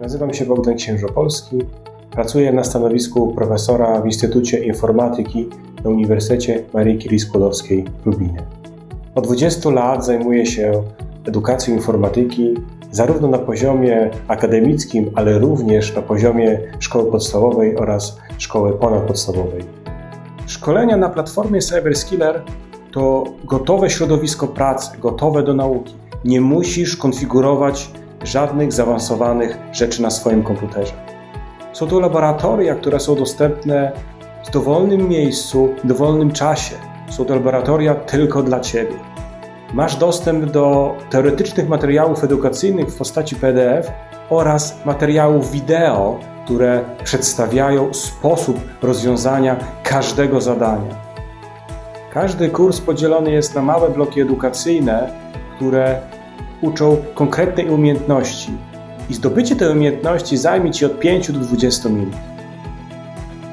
Nazywam się Bogdan Księżopolski. Pracuję na stanowisku profesora w Instytucie Informatyki na Uniwersytecie Marii Curie Skłodowskiej w Lublinie. Od 20 lat zajmuję się edukacją informatyki zarówno na poziomie akademickim, ale również na poziomie szkoły podstawowej oraz szkoły ponadpodstawowej. Szkolenia na platformie CyberSkiller to gotowe środowisko pracy, gotowe do nauki. Nie musisz konfigurować żadnych zaawansowanych rzeczy na swoim komputerze. Są to laboratoria, które są dostępne w dowolnym miejscu, w dowolnym czasie. Są to laboratoria tylko dla Ciebie. Masz dostęp do teoretycznych materiałów edukacyjnych w postaci PDF oraz materiałów wideo, które przedstawiają sposób rozwiązania każdego zadania. Każdy kurs podzielony jest na małe bloki edukacyjne, które uczą konkretnej umiejętności. I zdobycie tej umiejętności zajmie Ci od 5 do 20 minut.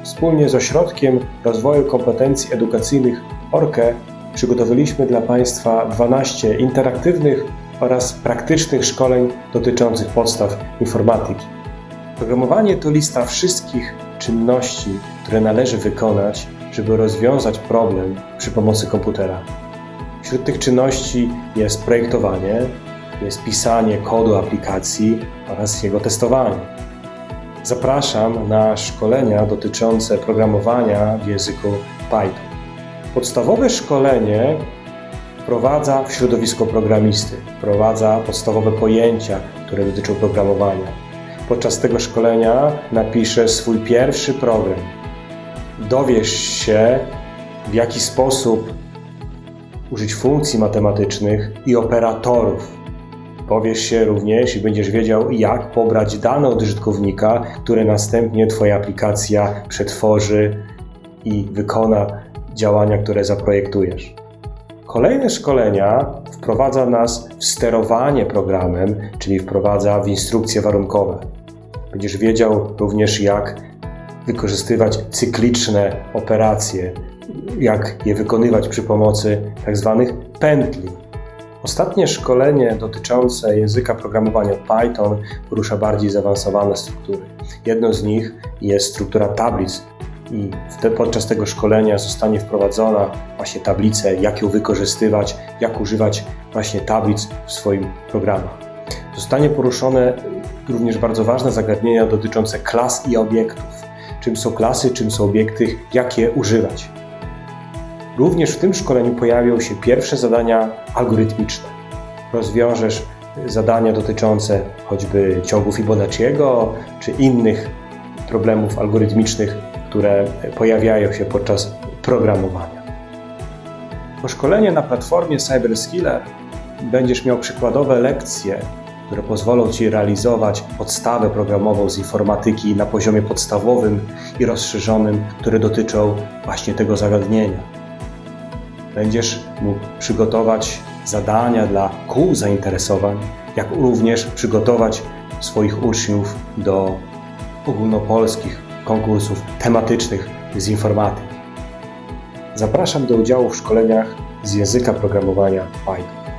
Wspólnie z Ośrodkiem Rozwoju Kompetencji Edukacyjnych ORKE przygotowaliśmy dla Państwa 12 interaktywnych oraz praktycznych szkoleń dotyczących podstaw informatyki. Programowanie to lista wszystkich czynności, które należy wykonać, żeby rozwiązać problem przy pomocy komputera. Wśród tych czynności jest projektowanie, jest pisanie kodu aplikacji oraz jego testowanie. Zapraszam na szkolenia dotyczące programowania w języku Python. Podstawowe szkolenie wprowadza w środowisko programisty, wprowadza podstawowe pojęcia, które dotyczą programowania. Podczas tego szkolenia napiszę swój pierwszy program. Dowiesz się, w jaki sposób użyć funkcji matematycznych i operatorów. Powiesz się również i będziesz wiedział, jak pobrać dane od użytkownika, które następnie Twoja aplikacja przetworzy i wykona działania, które zaprojektujesz. Kolejne szkolenia wprowadza nas w sterowanie programem, czyli wprowadza w instrukcje warunkowe. Będziesz wiedział również, jak wykorzystywać cykliczne operacje, jak je wykonywać przy pomocy tzw. Tak pętli. Ostatnie szkolenie dotyczące języka programowania Python porusza bardziej zaawansowane struktury. Jedną z nich jest struktura tablic, i podczas tego szkolenia zostanie wprowadzona właśnie tablice, jak ją wykorzystywać, jak używać właśnie tablic w swoim programach. Zostanie poruszone również bardzo ważne zagadnienia dotyczące klas i obiektów. Czym są klasy, czym są obiekty, jak je używać. Również w tym szkoleniu pojawią się pierwsze zadania algorytmiczne. Rozwiążesz zadania dotyczące choćby ciągu Fibonacciego czy innych problemów algorytmicznych, które pojawiają się podczas programowania. Po szkolenie na platformie CyberSkiller będziesz miał przykładowe lekcje, które pozwolą Ci realizować podstawę programową z informatyki na poziomie podstawowym i rozszerzonym, które dotyczą właśnie tego zagadnienia. Będziesz mógł przygotować zadania dla kół zainteresowań, jak również przygotować swoich uczniów do ogólnopolskich konkursów tematycznych z informatyki. Zapraszam do udziału w szkoleniach z języka programowania Python.